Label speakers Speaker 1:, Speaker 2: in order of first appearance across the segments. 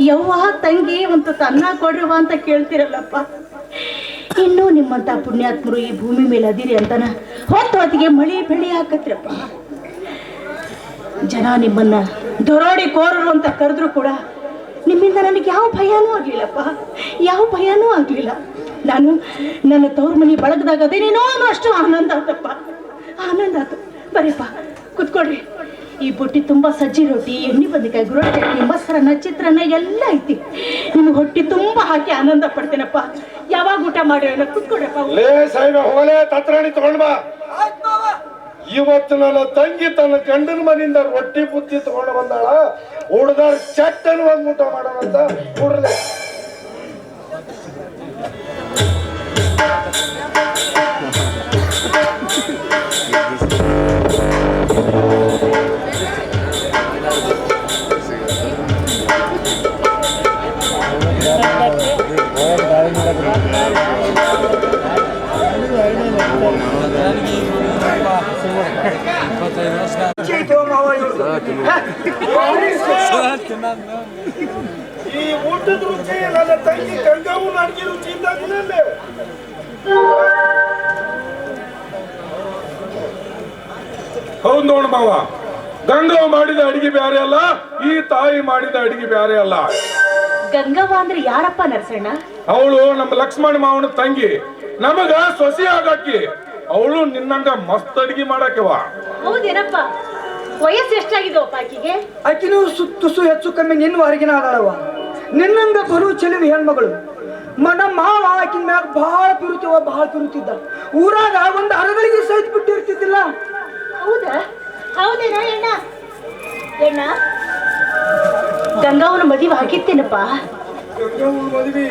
Speaker 1: ಯವ್ವ ತಂಗಿ ಒಂದು ತನ್ನ ಕೊಡ್ರವ ಅಂತ ಕೇಳ್ತಿರಲ್ಲಪ್ಪ. ಇನ್ನೂ ನಿಮ್ಮಂತ ಪುಣ್ಯಾತ್ಮರು ಈ ಭೂಮಿ ಮೇಲೆ ಅದಿರಿ ಅಂತನ ಹೊತ್ತು ಹೊತ್ತಿಗೆ ಮಳಿ ಬೆಳಿ ಹಾಕತ್ರಪ್ಪ. ಜನ ನಿಮ್ಮನ್ನ ದೊರೋಡಿ ಕೋರರು ಅಂತ ಕರೆದ್ರು ಕೂಡ ನಿಮ್ಮಿಂದ ನನಗೆ ಯಾವ ಭಯನೂ ಆಗ್ಲಿಲ್ಲಪ್ಪ. ಯಾವ ಭಯನೂ ಆಗ್ಲಿಲ್ಲ. ನಾನು ನನ್ನ ತವ್ರ ಮನೆ ಬಳಗದಾಗ ಅದೇನೇನೋ ಅಷ್ಟು ಆನಂದ ಆತಪ್ಪ. ಆನಂದ ಆತು. ಬರೀಪ್ಪ, ಕುತ್ಕೊಳ್ರಿ. ಈ ಬುಟ್ಟಿ ತುಂಬಾ ಸಜ್ಜಿ ರೊಟ್ಟಿ ಎಣ್ಣೆ ಬದನೆಕಾಯಿ ಗುರುಳ ಚಟ್ನಿ ಮೊಸರನ್ನ ಚಿತ್ರಾನ್ನ ಎಲ್ಲ ಐತಿ. ನಿಮ್ಗೆ ಹೊಟ್ಟಿ ತುಂಬಾ ಹಾಕಿ ಆನಂದ ಪಡ್ತೇನಪ್ಪ. ಯಾವಾಗ ಊಟ ಮಾಡಿರೋಣ ಕುತ್ಕೊಡಪ್ಪ
Speaker 2: ಲೇ ಹೋಗಲೇ ತತ್ರಾಣಿ ತಗೊಂಡ್ ಬಾ. ಇವತ್ತು ನನ್ನ ತಂಗಿ ತನ್ನ ಗಂಡನ ಮನೆಯಿಂದ ರೊಟ್ಟಿ ಬುತ್ತಿ ತಗೊಂಡು ಬಂದಾಳ. ಹುಡುಗಾರ್ ಚಟ್ಟನ್ ಒಂದು ಊಟ ಮಾಡೋಣ ಅಂತ ಕೂಡ್ರಲೆ ಈ ಊಟದ ರುಚಿ ನನ್ನ ತಂಗಿ ಗಂಗಾವನ ಅಡಿಗೆ ರುಚಿ ಇದ್ದಾಗಿನಲ್ಲೇ ಹೌದು ನೋಡು ಮಾವ. ಗಂಗವ್ವ ಮಾಡಿದ ಅಡಿಗೆ ಬ್ಯಾರೆ ಅಲ್ಲ ಈ ತಾಯಿ ಮಾಡಿದ ಅಡಿಗೆ ಬ್ಯಾರೆ ಅಲ್ಲ.
Speaker 1: ಗಂಗವ್ವ ಅಂದ್ರೆ ಯಾರಪ್ಪ ನರಸಣ್ಣ?
Speaker 2: ಅವಳು ನಮ್ಮ ಲಕ್ಷ್ಮಣ ಮಾವನ ತಂಗಿ. ನಮಗ ಸೊಸಿ ಆಗಾಕಿ ಅವಳು ನಿನ್ನಂಗ ಮಸ್ತ್ ಅಡಿಗೆ ಮಾಡಾಕವ.
Speaker 1: ಹೌದೇನಪ್ಪ? ವಯಸ್ಸು ಎಷ್ಟಾಗಿದೆ ಆಕಿಗೆ?
Speaker 3: ಆಕಿನೂ ಸುತ್ತುಸು ಹೆಚ್ಚು ಕಮ್ಮಿ ನಿನ್ನ ಹೊರಗಿನ ಆದಾಳವ. ನಿನ್ನಂಗ ಬರು ಚೆಲುವಿ ಹೆಣ್ಮಗಳು. ಮನ ಮಾವ ಆಕಿನ ಮ್ಯಾಗ ಬಹಳ ಪಿರುತಿವ ಬಹಳ ಪಿರುತಿದ್ದ. ಊರಾಗ ಒಂದು ಅರಗಳಿಗೆ ಸಹಿತ ಬಿಟ್ಟಿರ್ತಿದ್ದಿಲ್ಲ.
Speaker 1: ಹೌದಾ? ಹೌದೇನಾ ಎಣ್ಣ ಎಣ್ಣ ಗಂಗಾವನ ಮದುವೆ ಆಗಿತ್ತೇನಪ್ಪ?
Speaker 2: ಗಂಗಾವನ ಮದ್ವಿ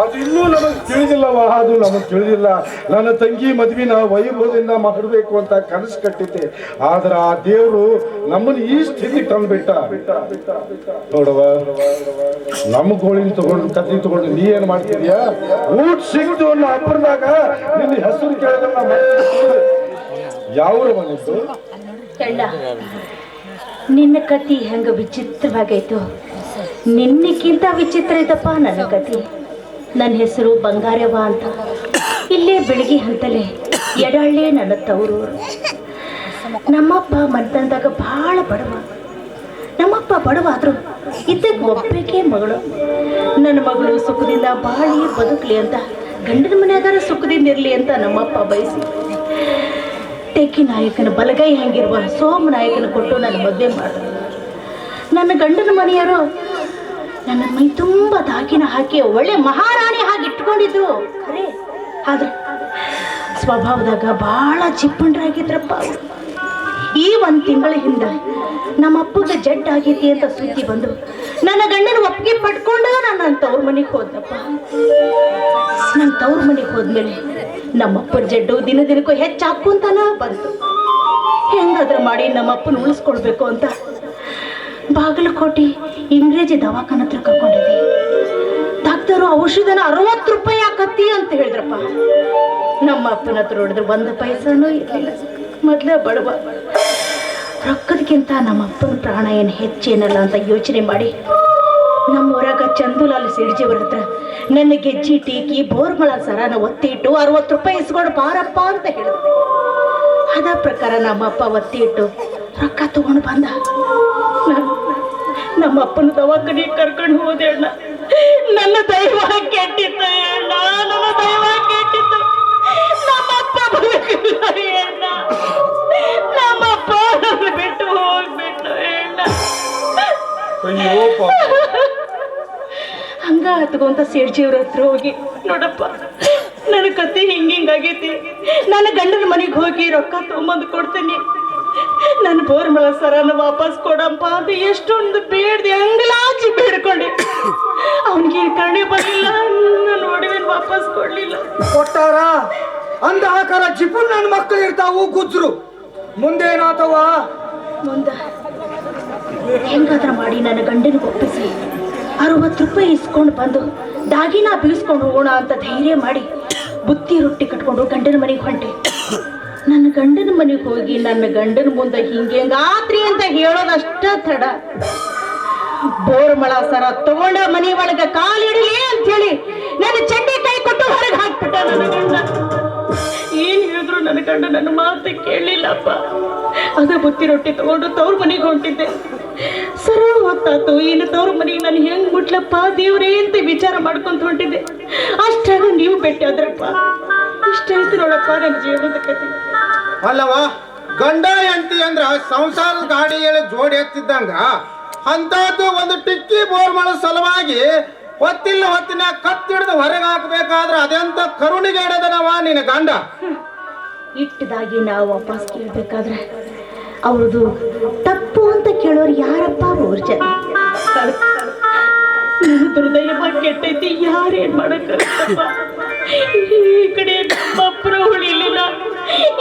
Speaker 2: ಅದು ಇನ್ನೂ ನಮಗೆ ತಿಳಿದಿಲ್ಲವ ಅದು ನಮಗೆ ತಿಳಿದಿಲ್ಲ. ನನ್ನ ತಂಗಿ ಮದ್ವಿನ ವೈಭವದಿಂದ ಮಾಡಬೇಕು ಅಂತ ಕನಸು ಕಟ್ಟಿದ್ದೆ. ಆದ್ರೆ ಆ ದೇವರು ನಮ್ಮನ್ನ ಈ ಸ್ಥಿತಿ ತಂದ್ಬಿಟ್ಟ. ನೋಡವ ನಮ್ಮ ಗೋಳಿನ ತಗೊಂಡು ಕತ್ತಿ ತಗೊಂಡು ನೀ ಏನ್ ಮಾಡ್ತಿದ್ಯಾ? ಊಟ ಸಿಗ್ತು ಅನ್ನೋ ಅಪ್ಪರದಾಗ ನಿನ್ನ ಹೆಸರು ಕೇಳಿದ್ರೆ ಯಾವ
Speaker 1: ಎಣ್ಣ ನಿನ್ನ ಕತಿ ಹೆಂಗ ವಿಚಿತ್ರವಾಗೈತು, ನಿನ್ನಕ್ಕಿಂತ ವಿಚಿತ್ರ ಇದಪ್ಪ ನನ್ನ ಕತಿ. ನನ್ನ ಹೆಸರು ಬಂಗಾರವ್ವ ಅಂತ. ಇಲ್ಲೇ ಬೆಳಗ್ಗೆ ಹಂತಲೇ ಎಡಹಳ್ಳಿ ನನ್ನ ತವರೂರು ನಮ್ಮಪ್ಪ ಮನೆತನದಾಗ ಭಾಳ ಬಡವ. ನಮ್ಮಪ್ಪ ಬಡವ ಆದರೂ ಒಪ್ಪಬೇಕೇ ಮಗಳು. ನನ್ನ ಮಗಳು ಸುಖದಿಂದ ಬಾಳಿ ಬದುಕಲಿ ಅಂತ, ಗಂಡನ ಮನೆಯಾಗಾರ ಸುಖದಿಂದ ಇರಲಿ ಅಂತ ನಮ್ಮಪ್ಪ ಬಯಸಿ. ತೆಕ್ಕಿ ನಾಯಕನ ಬಲಗೈ ಹೆಂಗಿರುವ ಸೋಮ ನಾಯಕನ ಕೊಟ್ಟು ನನ್ನ ಮದುವೆ ಮಾಡಿದ್ರು ನನ್ನ ಗಂಡನ ಮನೆಯವರು ನನ್ನ ಮೈ ತುಂಬಾ ದಾಗಿನ ಹಾಕಿ ಒಳ್ಳೆ ಮಹಾರಾಣಿ ಹಾಗೆ ಇಟ್ಕೊಂಡಿದ್ರು ಆದ್ರೆ ಸ್ವಭಾವದಾಗ ಭಾಳ ಚಿಪ್ಪಂಡ್ರಾಗಿದ್ರಪ್ಪ ಈ ಒಂದು ತಿಂಗಳ ಹಿಂದೆ ನಮ್ಮ ಅಪ್ಪಗೆ ಜಡ್ ಆಗೈತಿ ಅಂತ ಸುದ್ದಿ ಬಂದು ನನ್ನ ಗಂಡನ ಒಪ್ಪಿಗೆ ಪಡ್ಕೊಂಡು ನಾನು ನನ್ನ ತವ್ರ ಮನೆಗೆ ಹೋದಪ್ಪ ನನ್ನ ತವ್ರ ಮನೆಗೆ ಹೋದ್ಮೇಲೆ ನಮ್ಮಪ್ಪನ ಜಡ್ಡು ದಿನ ದಿನಕ್ಕೂ ಹೆಚ್ಚಾಕೊಂತಾನ ಬಂತು. ಹೆಂಗಾದ್ರೂ ಮಾಡಿ ನಮ್ಮಪ್ಪನ ಉಳಿಸ್ಕೊಳ್ಬೇಕು ಅಂತ ಬಾಗಲಕೋಟೆ ಇಂಗ್ರೇಜಿ ದವಾಖಾನ ಹತ್ರ ಕರ್ಕೊಂಡಿದ್ದೆ. ಡಾಕ್ಟರು ಔಷಧನ ಅರವತ್ತು ರೂಪಾಯಿ ಆಕತ್ತಿ ಅಂತ ಹೇಳಿದ್ರಪ್ಪ. ನಮ್ಮ ಅಪ್ಪನ ಹತ್ರ ನೋಡಿದ್ರೆ ಒಂದು ಪೈಸಾನೂ ಇರಲಿಲ್ಲ. ಮೊದಲೇ ಬಡವ. ರೊಕ್ಕದಕ್ಕಿಂತ ನಮ್ಮ ಅಪ್ಪನ ಪ್ರಾಣ ಏನು ಹೆಚ್ಚೇನಲ್ಲ ಅಂತ ಯೋಚನೆ ಮಾಡಿ ನಮ್ಮ ಊರಾಗ ಚಂದುಲಾಲ್ ಸಿಡ್ಜಿಯವ್ರ ಹತ್ರ ನನ್ನ ಗೆಜ್ಜಿ ಟೀಕಿ, ಬೋರ್ಮಳ ಸರನ ಒತ್ತಿ ಇಟ್ಟು ಅರವತ್ತು ರೂಪಾಯಿ ಇಸ್ಕೊಂಡು ಬಾರಪ್ಪ ಅಂತ ಹೇಳಿದ್ರು. ಅದ ಪ್ರಕಾರ ನಮ್ಮಪ್ಪ ಒತ್ತಿ ಇಟ್ಟು ರೊಕ್ಕ ತಗೊಂಡು ಬಂದ. ನಮ್ಮ ಅಪ್ಪನ ದವಾಖಾನೆ ಕರ್ಕೊಂಡು ಹೋದೆ ಅಣ್ಣ ನನ್ನ ದೈವ ಕೆಟ್ಟಿತ್ತು ಅಣ್ಣ, ನನ್ನ ದೈವ ಕೆಟ್ಟಿತ್ತು. ನಮ್ಮಪ್ಪ ಅಣ್ಣ. ನಮ್ಮಪ್ಪ ಬಿಟ್ಟು ಹೋಗ್ಬಿಟ್ಟು ಅಣ್ಣ. ಹಂಗ ಹತ್ಕೊಂತ ಸೇಡ್ಜಿಯವ್ರ ಹತ್ರ ಹೋಗಿ, ನೋಡಪ್ಪ, ನನ್ನ ಕತೆ ಹಿಂಗ ಆಗೈತಿ. ನನ್ನ ಗಂಡನ ಮನೆಗೆ ಹೋಗಿ ರೊಕ್ಕ ತೊಗೊಂಬಂದು ಕೊಡ್ತೀನಿ. ನನ್ನ ಬೋರ್ಮಳ ಸರನ ವಾಪಸ್ ಕೊಡಪ್ಪ ಅಂತ ಎಷ್ಟೊಂದು ಬೇಡ್ದೆ ಅಂಗಲಾಚಿ ಬೇಡ್ಕೊಂಡೆ. ಅವನಿಗೆ ಕರ್ಣೆ ಬರಲಿಲ್ಲ ನನ್ನ ಒಡವೆ ವಾಪಸ್ ಕೊಡ್ಲಿಲ್ಲ.
Speaker 3: ಕೊಟ್ಟಾರ? ಅಂದ ಆಕಾರ ಜಿಪ್ಪು ನನ್ನ ಮಕ್ಕಳು ಇರ್ತಾವು ಗುಜ್ರು. ಮುಂದೇನಾತವ
Speaker 1: ಮುಂದ. ಹೆಂಗಾದ್ರ ಮಾಡಿ ನನ್ನ ಗಂಡನ ಒಪ್ಪಿಸಿ. ಅರವತ್ತು ರೂಪಾಯಿ ಇಸ್ಕೊಂಡು ಬಂದು ದಾಗಿನ ಬೀಳ್ಸ್ಕೊಂಡು ಹೋಗೋಣ ಅಂತ ಧೈರ್ಯ ಮಾಡಿ ಬುತ್ತಿ ರೊಟ್ಟಿ ಕಟ್ಕೊಂಡು ಗಂಡನ ಮನೆಗೆ ಹೊಂಟೆ. ನನ್ನ ಗಂಡನ ಮನೆಗೆ ಹೋಗಿ ನನ್ನ ಗಂಡನ ಮುಂದೆ ಹಿಂಗೆ ಹೆಂಗಾತ್ರಿ ಅಂತ ಹೇಳೋದಷ್ಟ ತಡ. ಬೋರ್ಮಳ ಸರ ತಗೊಂಡ ಮನೆ ಒಳಗ ಕಾಲಿಡಲಿ ಅಂತ ಹೇಳಿ ನನ್ನ ಚಂಡಿ ಕೈ ಕೊಟ್ಟು ಹೊರಗೆ ಹಾಕ್ಬಿಟ್ಟ ನನ್ನ ಗಂಡ. ಏನ್ ಹೇಳಿದ್ರು ನನ್ನ ಗಂಡ ನನ್ನ ಮಾತು ಕೇಳಲಿಲ್ಲಪ್ಪ. ಅದು ಬುತ್ತಿ ರೊಟ್ಟಿ ತಗೊಂಡು ತವ್ರ ಮನೆಗೆ ಹೊಂಟಿದ್ದೆ. ಸರ ಹೊತ್ತಾತು ಏನು ತವ್ರ ಮನೆಗೆ ನಾನು ಹೆಂಗ್ ಮುಟ್ಲಪ್ಪ? ದೇವ್ರೇ ಅಂತ ವಿಚಾರ ಮಾಡ್ಕೊಂತ ಹೊಂಟಿದ್ದೆ. ಅಷ್ಟಾಗ ನೀವು ಭೇಟಿ ಆದ್ರಪ್ಪ. ಇಷ್ಟ ನೋಡಪ್ಪ, ನನ್ನ ಜೀವನದ ಕತೆ
Speaker 4: ಅಲ್ಲವ ಗಂಡ ಎಂತಿ ಅಂದ್ರ ಸಂಸಾರದ ಗಾಡಿಯಲ್ಲಿ ಜೋಡಿ ಎತ್ತಿದ್ದಂಗ ಅಂತದ್ದು ಒಂದು ಟಿಕ್ಕಿ ಬೋರ್ ಮಾಡೋ ಸಲುವಾಗಿ ಹೊತ್ತಿಲ್ಲ ಹೊತ್ತಿನ ಕತ್ತಿಡ್ದು ಹೊರಗೆ ಹಾಕಬೇಕಾದ್ರೆ ಅದೆಂತ ಕರುಣಿಗೆ ಇಡದನವ ನಿನ್ನ ಗಂಡ?
Speaker 1: ಇಟ್ಟದಾಗಿ ನಾವು ವಾಪಸ್ ಕೇಳ್ಬೇಕಾದ್ರೆ ಅವ್ರದು ತಪ್ಪು ಅಂತ ಕೇಳೋರು ಯಾರಪ್ಪ ಅವ್ರ ಜನ ನನ್ನ ದುರ್ದೈವ ಕೆಟ್ಟೈತಿ ಯಾರೇನ್ ಮಾಡಕ್ಕ ಈ ಕಡೆ ಅಪ್ಪನ ಉಳಿಲಿಲ್ಲ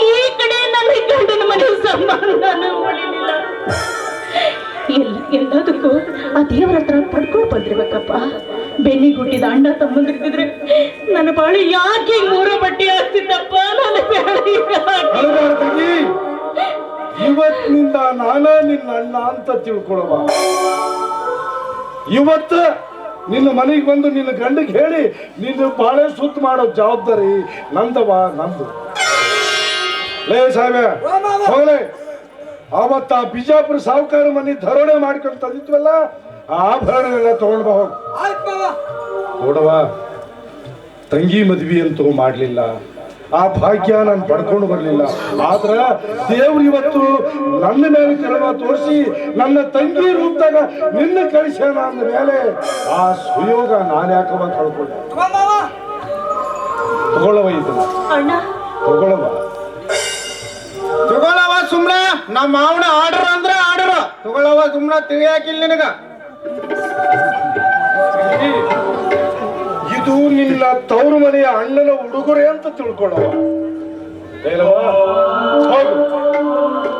Speaker 1: ಈ ಕಡೆ ನನ್ನ ಗಂಡನ ಮನೆ ಸಂಬಂಧನ ಉಳಿಲಿಲ್ಲ. ಎಲ್ಲ, ಎಲ್ಲದಕ್ಕೂ ಆ ದೇವರ ಹತ್ರ ಪಡ್ಕೊಂಡು ಬಂದಿರ್ಬೇಕಪ್ಪ. ಬೆನ್ನಿ ಹುಟ್ಟಿದ ಅಣ್ಣ ತಮ್ಮಂದಿರ್ತಿದ್ರೆ ನನ್ನ ಬಾಳಿ ಯಾಕೆ ಮೂರ ಬಟ್ಟೆ ಆಗ್ತಿದ್ದಪ್ಪ ನನ್ನ
Speaker 2: ಇವತ್ತಿನಿಂದ ನಾನ ನಿನ್ನ ಅಣ್ಣ ಅಂತ ತಿಳ್ಕೊಳವ ಇವತ್ತ ನಿನ್ನ ಮನೆಗೆ ಬಂದು ನಿನ್ನ ಗಂಡಗೆ ಹೇಳಿ ನಿನ್ನ ಬಾಳೆ ಸುತ್ತ ಮಾಡೋ ಜವಾಬ್ದಾರಿ ನಂದವ, ನಂದು. ಲೇ ಸಾಹೇಬ ಹೋಗ್ಲೇ. ಅವತ್ತ ಆ ಬಿಜಾಪುರ ಸಾಹುಕಾರ ಮನೆ ಧರೋಣೆ ಮಾಡ್ಕೊಂಡು ತಂದಿದ್ವಲ್ಲ ಆ ಆಭರಣಗಳನ್ನ ತಗೊಂಡ್ ಬಾ ಹೋಗು.
Speaker 3: ಆಯ್ತು
Speaker 2: ನೋಡವ ತಂಗಿ ಮದ್ವಿ ಅಂತೂ ಮಾಡ್ಲಿಲ್ಲ. ಆ ಭಾಗ್ಯ ನಾನು ಪಡ್ಕೊಂಡು ಬರಲಿಲ್ಲ. ಆದ್ರ ದೇವ್ರು ಇವತ್ತು ನನ್ನ ಮೇಲೆ ಕರವ ತೋರಿಸಿ ನನ್ನ ತಂಗಿ ರೂಪದಾಗ ನಿನ್ನ ಕಳಿಸ್ಯಾನ ಅಂದ ಮೇಲೆ ಆ ಸುಯೋಗ ನಾನು ಯಾಕವ ಕಳ್ಕೊಂಡೆ? ತಗೊಳ್ಳವ ಇದನ್ನ.
Speaker 1: ಅಣ್ಣ.
Speaker 2: ತಗೊಳ್ಳವ
Speaker 4: ಸುಮ್ನ, ನಮ್ಮ ಮಾವನ ಆರ್ಡರ್ ಅಂದ್ರ ಆರ್ಡರ್. ತಗೊಳವ ಸುಮ್ನ ತಿಳಿಯಾಕಿಲ್ಲ ನಿನಗ.
Speaker 2: ಇದು ನಿನ್ನ ತವರು ಮನೆಯ ಅಣ್ಣನ ಉಡುಗೊರೆ ಅಂತ ತಿಳ್ಕೊಳ್ಳವ? ಹೋಗು.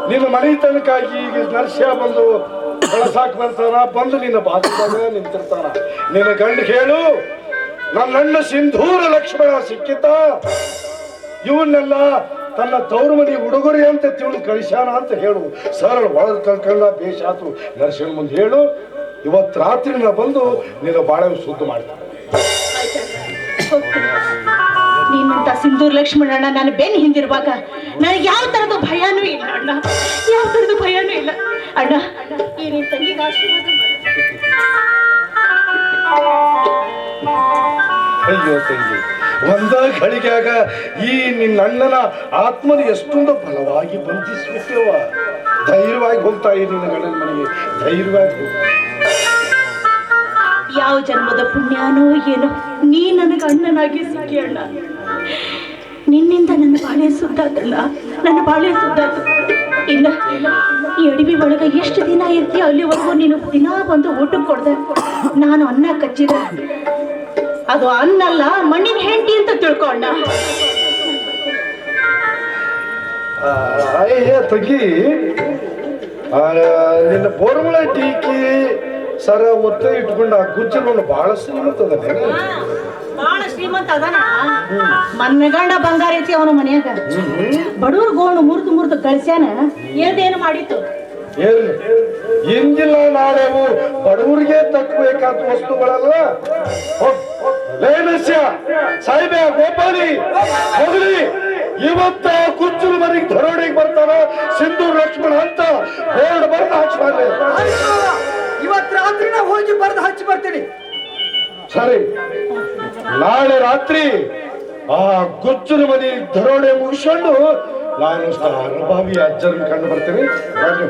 Speaker 2: ನಿನ್ನ ಮನೆ ತನಕ ಈಗ ನರ್ಸ್ಯ ಬಂದು ಬಳಸಾಕ್ ಬರ್ತಾನ, ಬಂದು ನಿನ್ನ ಬಾಗಿಲಾಗ ನಿಂತಿರ್ತಾನ. ನಿನ್ನ ಗಂಡ ಹೇಳು, ನನ್ನಣ್ಣ ಸಿಂಧೂರ ಲಕ್ಷ್ಮಣ ಸಿಕ್ಕಿತ. ಇವನ್ನೆಲ್ಲ ತನ್ನ ತವರು ಉಡುಗೊರೆ ಅಂತ ತಿಳಿ ಕಳಿಸ್ಯಾನ ಅಂತ ಹೇಳು ಸರಳ ಒಳಗೆ ಕಳ್ಕೊಂಡ ಬೇಷಾತು ನರ್ಸಿನ ಮುಂದೆ ಹೇಳು ಇವತ್ತು ರಾತ್ರಿ ನಾ ಬಂದು ನೀನು ಬಾಳೆ ಶುದ್ಧ ಮಾಡ್ತೀನಿ.
Speaker 1: ನೀನಂತ ಸಿಂಧೂರ್ ಲಕ್ಷ್ಮಣಣ್ಣ ನಾನು ಬೆನ್ ಹಿಂದಿರುವಾಗ ನನಗೆ ಯಾವ ತರದ ಭಯನೂ ಇಲ್ಲ ಅಣ್ಣ ಯಾವ ತರದ ಭಯನೂ ಇಲ್ಲ ಅಣ್ಣ ನಿನ್ ತಂಗಿಗೆ ಆಶೀರ್ವಾದ.
Speaker 2: ಅಯ್ಯೋ ತಂಗಿ ಒಂದ ಗಳಿಗೆಯಾಗ ಈ ನಿನ್ನ ಅಣ್ಣನ ಆತ್ಮನ ಎಷ್ಟೊಂದು ಬಲವಾಗಿ ಬಂಧಿಸ್ಬಿಟ್ಟೇವ ಧೈರ್ಯವಾಗಿ ಹೋಗ್ತಾ ಈ ನಿನ್ನ ಗಂಡನ ಮನೆಗೆ. ಧೈರ್ಯವಾಗಿ.
Speaker 1: ಯಾವ ಜನ್ಮದ ಪುಣ್ಯನೋ ಏನೋ ನೀ ನನಗೆ ಅಣ್ಣನಾಗಿ ಸಿಕ್ಕಿ ಅಣ್ಣ. ನಿನ್ನಿಂದ ನನ್ನ ಬಾಳೆ ಸುದ್ದಾತಲ್ಲ ನನ್ನ ಬಾಳೆ ಸುದ್ದಾತು ಇಲ್ಲ. ಈ ಅಡವಿ ಒಳಗ ಎಷ್ಟು ದಿನ ಇರ್ತೀಯ ಅಲ್ಲಿವರೆಗೂ ನೀನು ದಿನ ಬಂದು ಊಟಕ್ಕೆ ಕೊಡ್ದೆ. ನಾನು ಅನ್ನ ಕಚ್ಚಿದ. ಅದು ಅನ್ನಲ್ಲ ಮಣ್ಣಿನ ಹೆಂಡತಿ ಅಂತ ತಿಳ್ಕೊಂಡ. ತಗ್ಗಿ
Speaker 2: ಆ, ಅಯ್ಯ ತಂಗಿ. ನಿನ್ನ ಬೋರ್ಮಳ ಟೀಕಿ ಸರ ಒತ್ತ ಇಟ್ಕೊಂಡು ಆ ಗುಜ್ಜರವನ್ನು ಬಹಳ ಶ್ರೀಮಂತ ಅದಾನೆ.
Speaker 1: ಬಹಳ ಶ್ರೀಮಂತ ಅದಾನ. ಮನ್ನಗಂಡ ಬಂಗಾರ ಐತಿ ಅವನ ಮನ್ಯಾಗ. ಬಡವ್ರ ಗೋಣು ಮುರಿದು ಮುರಿದು ಕಳ್ಸ್ಯಾನ. ಏನೇನು ಮಾಡಿತ್ತು?
Speaker 2: ಏನು? ಇಂದಿಲ್ಲ ನಾಳೆವು. ಬಡವರಿಗೆ ತಕ್ಕಬೇಕಾದ ವಸ್ತುಗಳಲ್ಲ. ಲೇನಸ್ಯ ಸಾಯಿಬೆ ಗೋಪಾಲಿ ಹೋಗಲಿ ಇವತ್ತ ಕುಚ್ಚುಲ ಮನೆಗೆ ಧರೋಣಿಗೆ ಬರ್ತಾನ ಸಿಂಧು ಲಕ್ಷ್ಮಣ ಅಂತ ಬೋರ್ಡ್ ಬರ್ದು
Speaker 3: ಹಚ್ಚಿ ಮಾವ ಇವತ್ತು ರಾತ್ರಿ ನಾ ಹೋಗಿ ಬರ್ದು ಹಚ್ಚಿ ಬರ್ತೀನಿ.
Speaker 2: ಸರಿ. ನಾಳೆ ರಾತ್ರಿ ಆ ಗುಚ್ಚನ ಮನೆ ಧರೋಣೆ ಮುಗಿಸ್ಕೊಂಡು ನಾನು ಅನುಭಾವಿ ಅಜ್ಜನ ಕಂಡು ಬರ್ತೀನಿ. ಬನ್ನಿ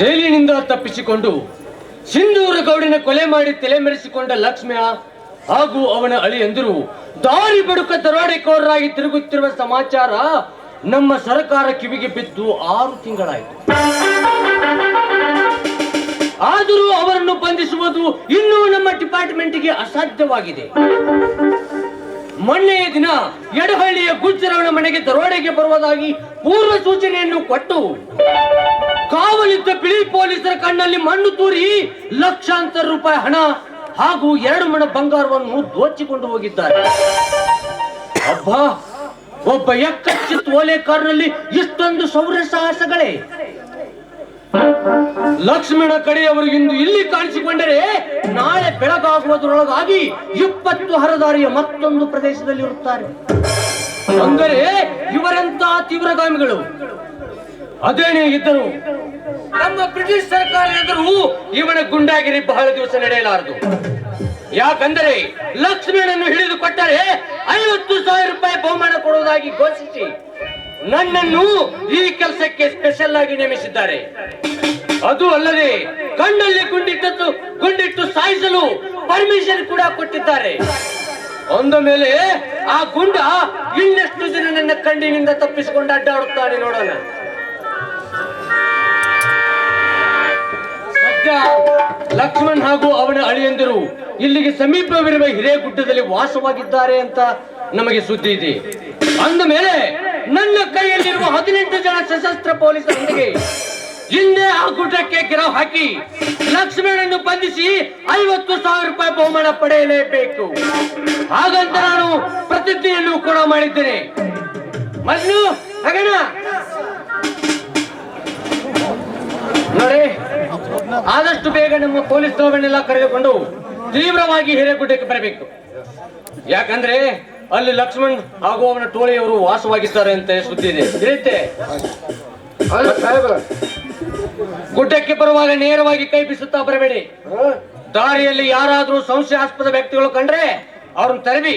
Speaker 5: ಜೈಲಿನಿಂದ ತಪ್ಪಿಸಿಕೊಂಡು ಸಿಂಧೂರ ಗೌಡಿನ ಕೊಲೆ ಮಾಡಿ ತಲೆಮೆರೆಸಿಕೊಂಡ ಲಕ್ಷ್ಮ್ಯ ಹಾಗೂ ಅವನ ಅಳಿಯಂದಿರು ದಾರಿ ಬಡುಕ ದರೋಡೆಕೋರರಾಗಿ ತಿರುಗುತ್ತಿರುವ ಸಮಾಚಾರ ನಮ್ಮ ಸರ್ಕಾರ ಕಿವಿಗೆ ಬಿದ್ದು ಆರು ತಿಂಗಳಾಯಿತು. ಆದರೂ ಅವರನ್ನು ಬಂಧಿಸುವುದು ಇನ್ನೂ ನಮ್ಮ ಡಿಪಾರ್ಟ್ಮೆಂಟ್ಗೆ ಅಸಾಧ್ಯವಾಗಿದೆ. ಮೊನ್ನೆಯ ದಿನ ಎಡಹಳ್ಳಿಯ ಗುಜ್ಜರವನ ಮನೆಗೆ ದರೋಡೆಗೆ ಬರುವುದಾಗಿ ಪೂರ್ವ ಸೂಚನೆಯನ್ನು ಕೊಟ್ಟು ಕಾವಲಿದ್ದ ಬಿಳಿ ಪೊಲೀಸರ ಕಣ್ಣಲ್ಲಿ ಮಣ್ಣು ತೂರಿ ಲಕ್ಷಾಂತರ ರೂಪಾಯಿ ಹಣ ಹಾಗೂ ಎರಡು ಮಣ ಬಂಗಾರವನ್ನು ದೋಚಿಕೊಂಡು ಹೋಗಿದ್ದಾರೆ. ಅಬ್ಬಾ, ಒಬ್ಬ ಎಕ್ಕಚ್ಚಿತ್ ಓಲೆಕಾರನಲ್ಲಿ ಇಷ್ಟೊಂದು ಸೌರ ಸಾಹಸಗಳೇ. ಲಕ್ಷ್ಮಣ ಕಡೆಯವರು ಇಂದು ಇಲ್ಲಿ ಕಾಣಿಸಿಕೊಂಡರೆ ನಾಳೆ ಬೆಳಗಾಗುವುದರೊಳಗಾಗಿ ಇಪ್ಪತ್ತು ಹರದಾರಿಯ ಮತ್ತೊಂದು ಪ್ರದೇಶದಲ್ಲಿ ಇರುತ್ತಾರೆ ಅಂದರೆ ಇವರಂತಹ ತೀವ್ರಗಾಮಿಗಳು. ಅದೇನೇ ಇದ್ದರು ನಮ್ಮ ಬ್ರಿಟಿಷ್ ಸರ್ಕಾರ ಎದುರು ಇವನ ಗುಂಡಾಗಿರಿ ಬಹಳ ದಿವಸ ನಡೆಯಲಾರದು. ಯಾಕಂದರೆ ಲಕ್ಷ್ಮಣನ್ನು ಹಿಡಿದು ಕೊಟ್ಟರೆ ಐವತ್ತು ಸಾವಿರ ರೂಪಾಯಿ ಬಹುಮಾನ ಕೊಡುವುದಾಗಿ ಘೋಷಿಸಿ ನನ್ನನ್ನು ಈ ಕೆಲಸಕ್ಕೆ ಸ್ಪೆಷಲ್ ಆಗಿ ನೇಮಿಸಿದ್ದಾರೆ. ಅದು ಅಲ್ಲದೆ ಕಣ್ಣಲ್ಲಿ ಗುಂಡಿಟ್ಟದ್ದು, ಗುಂಡಿಟ್ಟು ಸಾಯಿಸಲು ಪರ್ಮಿಷನ್ ಕೂಡ ಕೊಟ್ಟಿದ್ದಾರೆ. ಅಂದ ಮೇಲೆ ಆ ಗುಂಡ ಇನ್ನೆಷ್ಟು ದಿನ ನನ್ನ ಕಣ್ಣಿನಿಂದ ತಪ್ಪಿಸಿಕೊಂಡು ಅಡ್ಡಾಡುತ್ತಾನೆ ನೋಡೋಣ. ಲಕ್ಷ್ಮಣ್ ಹಾಗೂ ಅವನ ಅಳಿಯಂದಿರು ಇಲ್ಲಿಗೆ ಸಮೀಪವಿರುವ ಹಿರೇಗುಡ್ಡದಲ್ಲಿ ವಾಸವಾಗಿದ್ದಾರೆ ಅಂತ ನಮಗೆ ಸುದ್ದಿ ಇದೆ. ಅಂದ ಮೇಲೆ ನನ್ನ ಕೈಯಲ್ಲಿರುವ ಹದಿನೆಂಟು ಜನ ಸಶಸ್ತ್ರ ಪೊಲೀಸರೊಂದಿಗೆ ಹಿಂದೆ ಆ ಗುಡ್ಡಕ್ಕೆ ಗಿರವ್ ಹಾಕಿ ಲಕ್ಷ್ಮಣನ್ನು ಬಂಧಿಸಿ ಐವತ್ತು ಸಾವಿರ ರೂಪಾಯಿ ಬಹುಮಾನ ಪಡೆಯಲೇಬೇಕು. ಹಾಗಂತ ನಾನು ಪ್ರತಿಜ್ಞೆಯನ್ನು ಕೂಡ ಮಾಡಿದ್ದೇನೆ. ಮಜ್ನು ಹಗಣ ನೋಡಿ ಆದಷ್ಟು ಬೇಗ ನಮ್ಮ ಪೊಲೀಸ್ ದಳವನ್ನೆಲ್ಲ ಕರೆದುಕೊಂಡು ತೀವ್ರವಾಗಿ ಹಿರೇಗುಡ್ಡಕ್ಕೆ ಬರಬೇಕು. ಯಾಕಂದ್ರೆ ಅಲ್ಲಿ ಲಕ್ಷ್ಮಣ್ ಹಾಗೂ ಅವನ ಟೋಳಿಯವರು ವಾಸವಾಗಿದ್ದಾರೆ ಅಂತ ಸುದ್ದಿ ಇದೆ
Speaker 6: ಇರುತ್ತೆ
Speaker 5: ಗುಡ್ಡಕ್ಕೆ ಬರುವಾಗ ನೇರವಾಗಿ ಕೈ ಬಿಸುತ್ತಾ ಬರಬೇಡಿ. ದಾರಿಯಲ್ಲಿ ಯಾರಾದ್ರೂ ಸಂಶಯಾಸ್ಪದ ವ್ಯಕ್ತಿಗಳು ಕಂಡ್ರೆ ಅವ್ರನ್ನ ತರಬಿ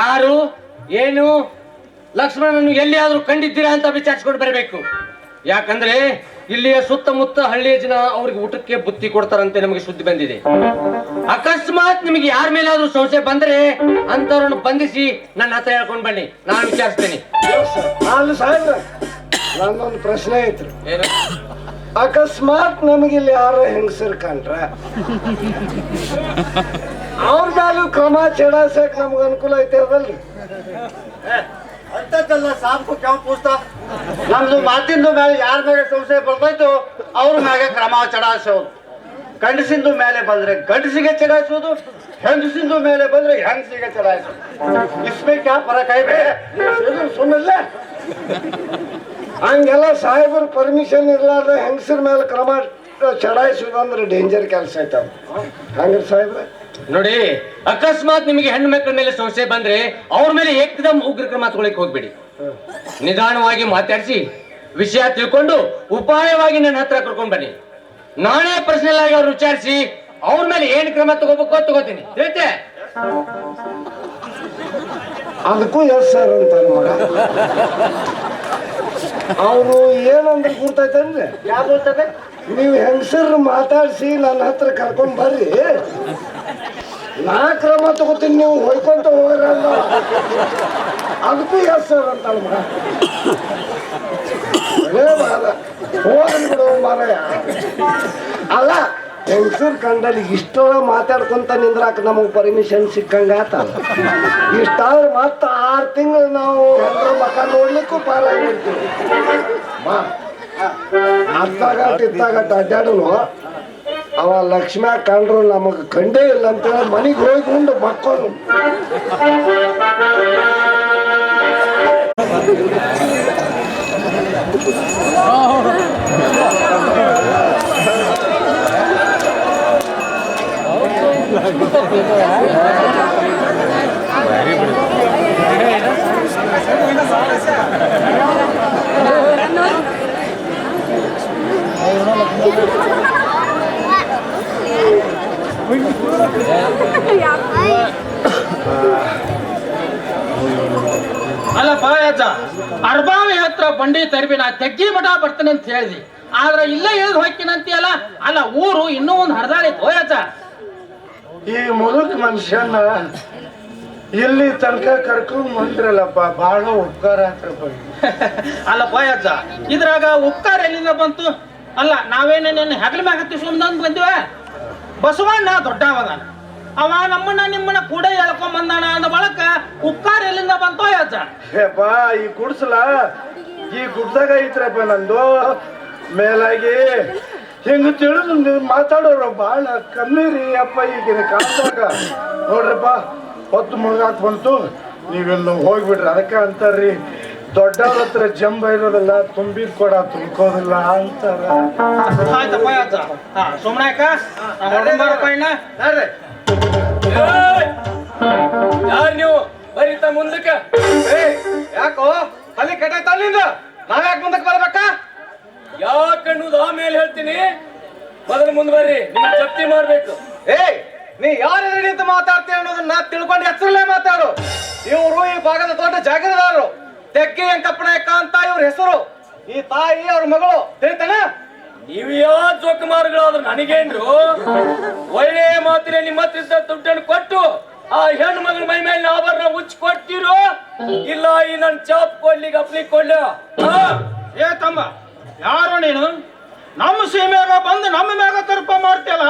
Speaker 5: ಯಾರು, ಏನು, ಲಕ್ಷ್ಮಣನನ್ನು ಎಲ್ಲಿಯಾದ್ರೂ ಕಂಡಿದ್ದೀರಾ ಅಂತ ವಿಚಾರಿಸ್ಕೊಂಡು ಬರಬೇಕು. ಯಾಕಂದ್ರೆ ಇಲ್ಲಿಯ ಸುತ್ತಮುತ್ತ ಹಳ್ಳಿಯ ಜನ ಅವ್ರಿಗೆ ಊಟಕ್ಕೆ ಬುತ್ತಿ ಕೊಡ್ತಾರಂತೆ ನಮಗೆ ಸುದ್ದಿ ಬಂದಿದೆ. ಅಕಸ್ಮಾತ್ ನಿಮಗೆ ಯಾರ ಮೇಲಾದ್ರೂ ಸಂಶಯ ಬಂದ್ರೆ ಅಂತವ್ರನ್ನು ಬಂಧಿಸಿ ನನ್ನ ಹತ್ರ ಹೇಳ್ಕೊಂಡು ಬನ್ನಿ. ನಾನು ವಿಚಾರಿಸ್ತೇನೆ.
Speaker 6: ಸಾಹೇಬ್ರ ನನ್ನೊಂದು ಪ್ರಶ್ನೆ ಐತ್ರಿ
Speaker 5: ಅಕಸ್ಮಾತ್
Speaker 6: ಅಕಸ್ಮಾತ್ ಇಲ್ಲಿ ಯಾರ ಹೆಂಗಸರ್ ಕಂಡ್ರ? ಅವ್ರ ಮೇಲೂ ಕ್ರಮ ಚಡಾಸಕ್ ನಮ್ಗೆ ಅನುಕೂಲ ಐತೆ ಅದಲ್ರಿ?
Speaker 7: ಅಂತದ್ದಲ್ಲ ಸಾಂಪು ಕೆಂಪು ಪೂಸ್ತ ನಮ್ದು ಮಾತಿಂದು ಮೇಲೆ ಯಾರ ಮೇಲೆ ಸಂಶಯ ಬರ್ತೈತೋ ಅವ್ರ ಮ್ಯಾಗೆ ಕ್ರಮ ಚಡಾಯಿಸೋದು. ಗಂಡಸಿಂದು ಮೇಲೆ ಬಂದ್ರೆ ಗಂಡಸಿಗೆ ಚಡಾಯಿಸೋದು ಹೆಂಗಸಿಂದು ಮೇಲೆ ಬಂದ್ರೆ ಹೆಂಗಸಿಗೆ ಚಡಾಯಿಸೋದು. ಇಸ್ಬೇಕ ಫರಕ್ ಐತೆ
Speaker 6: ಸುಮ್ಮನೆ. ಹಂಗೆಲ್ಲ ಸಾಹೇಬರು ಪರ್ಮಿಷನ್ ಇರ್ಲಾರ್ದ ಹೆಂಗಸರ ಮೇಲೆ ಕ್ರಮ ಚಡಾಯಿಸೋದು ಅಂದ್ರೆ ಡೇಂಜರ್ ಕೆಲಸ ಆಯ್ತಾವ ಹಂಗ್ರಿ ಸಾಹೇಬ್ರ?
Speaker 5: ನೋಡಿ ಅಕಸ್ಮಾತ್ ನಿಮಗೆ ಹೆಣ್ಣು ಮಕ್ಕಳ ಮೇಲೆ ಸಂಶಯ ಬಂದ್ರೆ ಅವ್ರ ಮೇಲೆ ಏಕದಮ್ ಉಗ್ರ ಕ್ರಮ ತಗೊಳಕ್ ಹೋಗ್ಬೇಡಿ. ನಿಧಾನವಾಗಿ ಮಾತಾಡಿಸಿ ವಿಷಯ ತಿಳ್ಕೊಂಡು ಉಪಾಯವಾಗಿ ನನ್ನ ಹತ್ರ ಕರ್ಕೊಂಡ್ ಬನ್ನಿ. ನಾನೇ ಪರ್ಸನಲ್ ಆಗಿ ಅವ್ರು ವಿಚಾರಿಸಿ ಅವ್ರ ಮೇಲೆ ಏನ್ ಕ್ರಮ ತಗೋಬೇಕು ಅಂತ ತಗೋತೀನಿ. ತಿಳಿತೆ?
Speaker 6: ಅದಕ್ಕೂ ಎಸ್ ಸರ್ ಅಂತ ಮಗ. ಅವನು ಏನಂದ್ರೆ ಗುರ್ತೈತೇನ್ರಿ
Speaker 7: ಯಾವ್ದು ಹೋಗ್ತದೆ
Speaker 6: ನೀವು ಹೆಂಗಸರ್ ಮಾತಾಡಿಸಿ ನನ್ನ ಹತ್ರ ಕರ್ಕೊಂಡ್ ಬರ್ರಿ. ನಾ ಕ್ರಮ ತಗೋತೀನಿ, ನೀವು ಹೊಯ್ಕೊಂತ ಹೋಗಿರಲ್ಲ ಅಂದ ಅದಕ್ಕೂ ಎಸ್ ಸರ್ ಅಂತಾಳ ಮಗ. ಹೋಗ್ಲಿ ಬಿಡು ಮಾರಾಯ. ಅಲ್ಲ, ಹೆಂಗಸರ್ ಕಂಡಲ್ಲಿ ಇಷ್ಟೋ ಮಾತಾಡ್ಕೊಂತ ನಿಂದ್ರಾಕ ನಮಗೆ ಪರ್ಮಿಷನ್ ಸಿಕ್ಕಂಗಾತ ಇಷ್ಟಾದ್ರೆ ಮತ್ತೆ ಆರು ತಿಂಗಳು ನಾವು ಮಕ ನೋಡ್ಲಿಕ್ಕೂ ಪಾರಾಗಿರ್ತೀವಿ ಬಾ ಅತ್ತಾಗಟ್ ಇತ್ತಾಗಟ್ ಅಡ್ಡಾಡನು ಅವ ಲಕ್ಷ್ಮ್ಯ ಕಂಡ್ರು ನಮಗ್ ಕಂಡೇ ಇಲ್ಲ ಅಂತೇಳಿ ಮನೆಗೆ ಹೋಗಿ ಉಂಡು ಮಕ್ಕೊಂಡು
Speaker 8: ಅಲ್ಲಪ್ಪ ಅಜ್ಜ ಅರ್ಬಾವಿ ಹತ್ರ ಬಂಡಿ ತರಬಿ ನಾ ತೆಗ್ಗಿ ಮಠ ಬರ್ತೀನಿ ಅಂತ ಹೇಳಿದಿ ಆದ್ರೆ ಇಲ್ಲೇ ಇಳಿದು ಹೋಗ್ತೀನಂತೀಯಲ್ಲ ಅಲ್ಲ ಊರು ಇನ್ನೂ ಒಂದು ಹರಿದಾಳಿ ಹೋಯಜ್ಜ
Speaker 6: ಈ ಮುದುಕ್ ಮನುಷ್ಯನ ಇಲ್ಲಿ ತನಕ ಕರ್ಕೊಂಡ್ ಬಂದ್ರಲ್ಲಪ್ಪ ಬಹಳ ಉಪಕಾರ
Speaker 8: ಅಲ್ಲಪ್ಪ ಅಜ್ಜ ಇದ್ರಾಗ ಉಪಕಾರ ಎಲ್ಲಿಂದ ಬಂತು? ಅಲ್ಲ ನಾವೇನೇ ನಿನ್ನ ಹೆಗಲ ಮ್ಯಾಗ ಹತ್ತಿಸ್ಕೊಂಡ್ ಬಂದಿವ? ಬಸವಣ್ಣ ದೊಡ್ಡವದಾನ. ಅವ ನಮ್ಮನ್ನ ನಿಮ್ಮನ್ನ ಕೂಡ ಎಳ್ಕೊಂಡ್ ಬಂದಾನ ಅಂದ ಬಳಕ ಉಪಕಾರ ಎಲ್ಲಿಂದ ಬಂತೋ ಅಜ್ಜ?
Speaker 6: ಬಾ ಈ ಗುಡ್ಸಲ ಈ ಗುಡ್ದಾಗ ಐತ್ರಪ್ಪ ನಂದು. ಮೇಲಾಗಿ
Speaker 2: ಹಿಂಗ ತಿಳಿದು ನೀವು ಮಾತಾಡೋರು ಬಹಳ ಕಮ್ಮಿ ರೀ ಅಪ್ಪ ಈಗಿನ ಕಾಲದಾಗ. ನೋಡ್ರಪ್ಪ ಹೊತ್ತು ಮುಳುಗಾಕ್ ಬಂತು. ನೀವೆಲ್ಲ ಹೋಗ್ಬಿಡ್ರಿ ಅದಕ್ಕೆ ಅಂತಾರ್ರಿ. ದೊಡ್ಡವ್ರ ಹತ್ರ ಜಂಬ ಇರೋದಿಲ್ಲ ತುಂಬಿದ ಕೊಡ ತುಂಬ್ಕೋದಿಲ್ಲ ಅಂತಾರ.
Speaker 9: ಆಯ್ತಪ್ಪ ಅಜ್ಜ ಹಾ ಸುಮ್ಮನೆ ಅಕ್ಕ ಹೊರಬಾರಪ್ಪ ಇನ್ನ
Speaker 10: ಯಾರು ನೀವು? ಬರೀತಾ ಮುಂದಕ್ಕೆ.
Speaker 4: ಯಾಕೋ? ಅಲ್ಲಿ ಕೆಟ್ಟ ಅಲ್ಲಿಂದ ನಾವ್ಯಾಕೆ ಮುಂದಕ್ಕೆ ಬರ್ಬೇಕಾ?
Speaker 10: ಯಾಕೆ ಅನ್ನೋದು ಆಮೇಲೆ ಹೇಳ್ತೀನಿ? ಮೊದಲು ಮುಂದೆ ಬರ್ರಿ ನಿಮ್ಗೆ ಜಪ್ತಿ ಮಾಡ್ಬೇಕು.
Speaker 4: ಏ ನೀ ಯಾರ ಅಂತ ಮಾತಾಡ್ತೀಯ ಅನ್ನೋದನ್ನ ತಿಳ್ಕೊಂಡು ಹೆಸರಲ್ಲೇ ಮಾತಾಡು. ಇವರು ಈ ಭಾಗದ ದೊಡ್ಡ ಜಾಗೀರದಾರರು. ತೆಗ್ಗೆ ವೆಂಕಪ್ಪನಾಯಕ ಅಂತ ಇವ್ರ ಹೆಸರು. ಈ ತಾಯಿ ಅವ್ರ ಮಗಳು ತಿಳಿತಾನ?
Speaker 10: ನೀವು ಯಾವ ಜೋಕುಮಾರ್ಗಳಾದ್ರು ನನಗೇನ್ರು? ಒಳ್ಳೆಯ ಮಾತಿನ ನಿಮ್ಮ ಹತ್ರ ಇದ್ದ ದುಡ್ಡನ್ನು ಕೊಟ್ಟು ಆ ಹೆಣ್ಣು ಮಗಳ ಮೈ ಮೇಲೆ ಆಭರಣ ಉಚ್ಚಿ ಕೊಡ್ತೀರೋ? ಇಲ್ಲ ಈ ನನ್ನ ಚಾಪ್ ಕೊಡ್ಲಿಕ್ಕೆ ಅಪ್ಲಿ ಕೊಡ್ಲ?
Speaker 9: ಏ ತಮ್ಮ ಯಾರು ನೀನು? ನಮ್ಮ ಸೀಮೆಯಾಗ ಬಂದು ನಮ್ಮ ಮ್ಯಾಗ ತರ್ಪ ಮಾಡ್ತೀಯಲ್ಲ?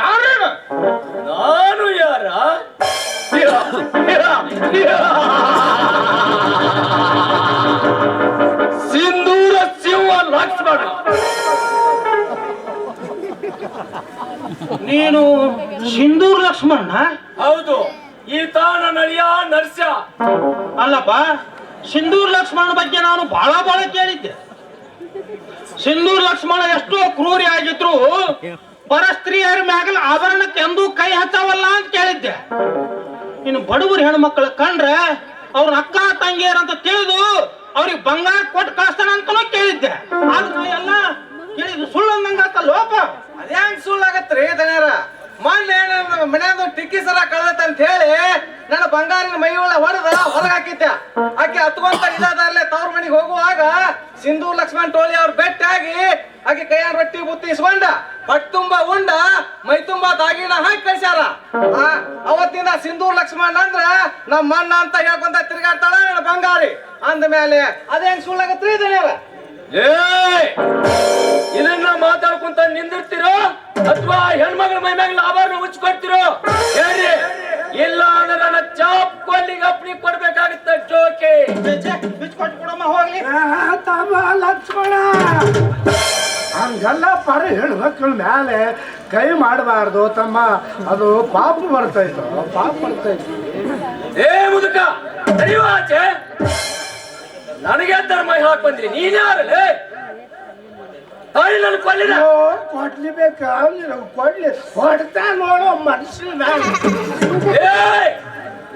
Speaker 9: ಯಾರೇನು
Speaker 10: ನಾನು? ಯಾರ? ಸಿಂಧೂರ ಸಿಂಹ ಲಕ್ಷ್ಮಣ
Speaker 9: ನೀನು ಸಿಂಧೂರ್ ಲಕ್ಷ್ಮಣ
Speaker 10: ಹೌದು. ಈತ ನನ್ನ ಅಳಿಯ ನರ್ಸ್ಯ.
Speaker 9: ಅಲ್ಲಪ್ಪ ಸಿಂಧೂರ್ ಲಕ್ಷ್ಮಣ ಬಗ್ಗೆ ನಾನು ಬಹಳ ಬಹಳ ಕೇಳಿದ್ದೆ. ಸಿಂಧೂರ್ ಲಕ್ಷ್ಮಣ ಎಷ್ಟೋ ಕ್ರೂರಿ ಆಗಿದ್ರು ಪರಸ್ತ್ರೀಯರ ಮ್ಯಾಗಲ ಆಭರಣಕ್ಕೆ ಎಂದೂ ಕೈ ಹಚ್ಚವಲ್ಲ ಅಂತ ಕೇಳಿದ್ದೆ. ಇನ್ನು ಬಡವರು ಹೆಣ್ಮಕ್ಳ ಕಂಡ್ರೆ ಅವ್ರ ಅಕ್ಕ, ತಂಗಿಯರ್ ಅಂತ ತಿಳಿದು ಅವ್ರಿಗೆ ಬಂಗಾರ ಕೊಟ್ಟು ಕಳಿಸ್ತಾನ ಅಂತನೂ ಕೇಳಿದ್ದೆ. ಎಲ್ಲ ಕೇಳಿದ್ರು ಸುಳ್ಳು ಅಂದಂಗ ಲೋಪ.
Speaker 4: ಅದೇನ್ ಸುಳ್ಳಾಗತ್ರಿ ದಣ್ಯಾರ ಮೊನ್ನೆ ಮನ್ಯಾಗ ಟಿಕ್ಕಿ ಸಲ ಕಳ್ದತ್ತ ಅಂತ ಹೇಳಿ ನನ್ನ ಬಂಗಾರಿನ ಮೈ ಒಳ ಹೊಡೆದ ಹೊರಗೆ ಹಾಕಿದ್ದೆ. ಆಕೆ ಹತ್ಕೊಂತ ಇದಾದಲ್ಲೇ ಹೋಗುವಾಗ ಸಿಂಧು ಲಕ್ಷ್ಮಣ್ ಟೋಳಿ ಅವ್ರ ಬೆಟ್ಟಾಗಿ ಆಕೆ ಕೈಯ ರೊಟ್ಟಿ ಬುತ್ತಿ ಇಸ್ಕೊಂಡ ಬಟ್ ತುಂಬ ಉಂಡ, ಮೈ ತುಂಬ ತಾಗಿನ ಹಾಕಿ ಕಳ್ಸ್ಯಾರ. ಅವತ್ತಿನ ಸಿಂಧೂರ್ ಲಕ್ಷ್ಮಣ್ ಅಂದ್ರ ನಮ್ಮ ಅಣ್ಣ ಅಂತ ಹೇಳ್ಕೊಂತ ತಿರ್ಗಾಡ್ತಾಳ ಬಂಗಾರಿ. ಅಂದ ಮೇಲೆ ಅದೇನ್ ಸುಳ್ಳಾಗತ್ರಿ ಇದನ್ನೆಲ್ಲ
Speaker 10: ಏ ಇದನ್ನ ಮಾತಾಡ್ಕೊಂತ ನಿಂದಿರ್ತಿರೋ ಅಥವಾ ಹೆಣ್ಮಗಳ ಮೈ ಮ್ಯಾಗ ಆಭರಣ ಉಚ್ಕೊಡ್ತಿರೋ? ಹೇಳ್ರಿ ಇಲ್ಲ ಅಂದ್ರೆ ನನ್ನ ಚಾಪ್ ಕೊಲ್ಲಿಗೆ ಅಪ್ಲಿ ಕೊಡ್ಬೇಕಾಗುತ್ತೆ ಜೋಕೆ.
Speaker 9: ಬಿಚ್ಕೊಟ್ಟು ಕೊಡಮ್ಮ ಹೋಗ್ಲಿ.
Speaker 2: ತಮ್ಮ ಲಕ್ಷ್ಮಣ. ಹಂಗೆಲ್ಲ ಪರ ಹೆಣ್ಮಕ್ಳ ಮೇಲೆ ಕೈ ಮಾಡಬಾರ್ದು ತಮ್ಮ. ಅದು ಪಾಪ ಬರ್ತೈತು ಪಾಪ ಬರ್ತೈತಿ.
Speaker 10: ಏ ಮುದುಕ ನನಗೆ ಧರ್ಮ ಹಾಕ್ ಬಂದ್ರಿ ನೀನ್ ಯಾರಲ್ಲೇ ನನ್ನ ಕೊಲ್ಲಿನ
Speaker 2: ಅಯ್ಯೋ, ಕೊಡ್ಲಿ ಬೇಕಾ? ನಿನಗ್ ಕೊಡ್ಲಿ. ಹೊಡ್ತಾ ನೋಡೋ ಮನುಷ್ಯನ ಮ್ಯಾಲೆ
Speaker 10: ಏ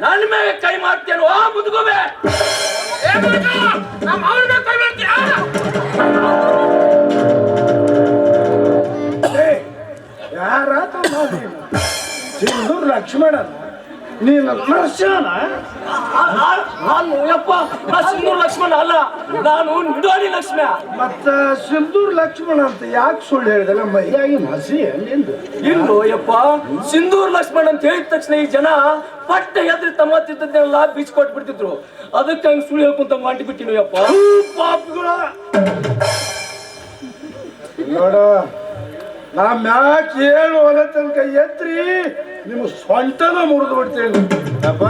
Speaker 10: ನನ್ನ ಮೇಲೆ ಕೈ ಮಾಡ್ತೇನೆ ಆ ಮುದುಗುಬೆ ಏ ಮುದುಕ ನಮ್ಮ ಅವನ ಮೇಲೆ ಕೈ ಮಾಡ್ತೀಯಾ?
Speaker 2: ಏ, ಯಾರ ತಮ್ಮ ನೀನು? ಸಿಂಧೂರ್ ಲಕ್ಷ್ಮಣ ನೀನು ಮನುಷ್ಯನ
Speaker 10: ನಾನು ಯಪ್ಪ ಸಿಂಧೂರ್ ಲಕ್ಷ್ಮಣ ಅಲ್ಲ ನಾನು ನಿಡೋಣಿ ಲಕ್ಷ್ಮಣ.
Speaker 2: ಮತ್ತ ಸಿಂಧೂರ್ ಲಕ್ಷ್ಮಣ ಅಂತ ಯಾಕೆ ಸುಳ್ಳು ಹೇಳಿದಲ್ಲ ಮೈಯಾಗಿ ಹಸಿ ಎಲ್ಲಿಂದ
Speaker 10: ಇನ್ನು ಯಪ್ಪ ಸಿಂಧೂರ್ ಲಕ್ಷ್ಮಣ ಅಂತ ಹೇಳಿದ ತಕ್ಷಣ ಈ ಜನ ಪಟ್ಟ ಎದ್ರಿ ತಮ್ಮ ತಿದ್ದನ್ನೆಲ್ಲ ಬೀಚ್ ಕೊಟ್ಬಿಡ್ತಿದ್ರು ಅದಕ್ಕೆ ಹಂಗ ಸುಳ್ಳು ಹೇಳ್ಕೊಂತ ಮಾಡಿ ಬಿಟ್ಟಿನು ಯಪ್ಪ
Speaker 2: ಪಾಪ್ಗಳ ನೋಡ ನಾ ಮ್ಯಾಚ್ ಏನು ಅನ್ನೋ ತನಕ ಎತ್ರಿ ನಿಮ್ಮ ಸ್ವಂತನ ಮುರಿದು ಬಿಡ್ತೇನೆ. ಅಪ್ಪ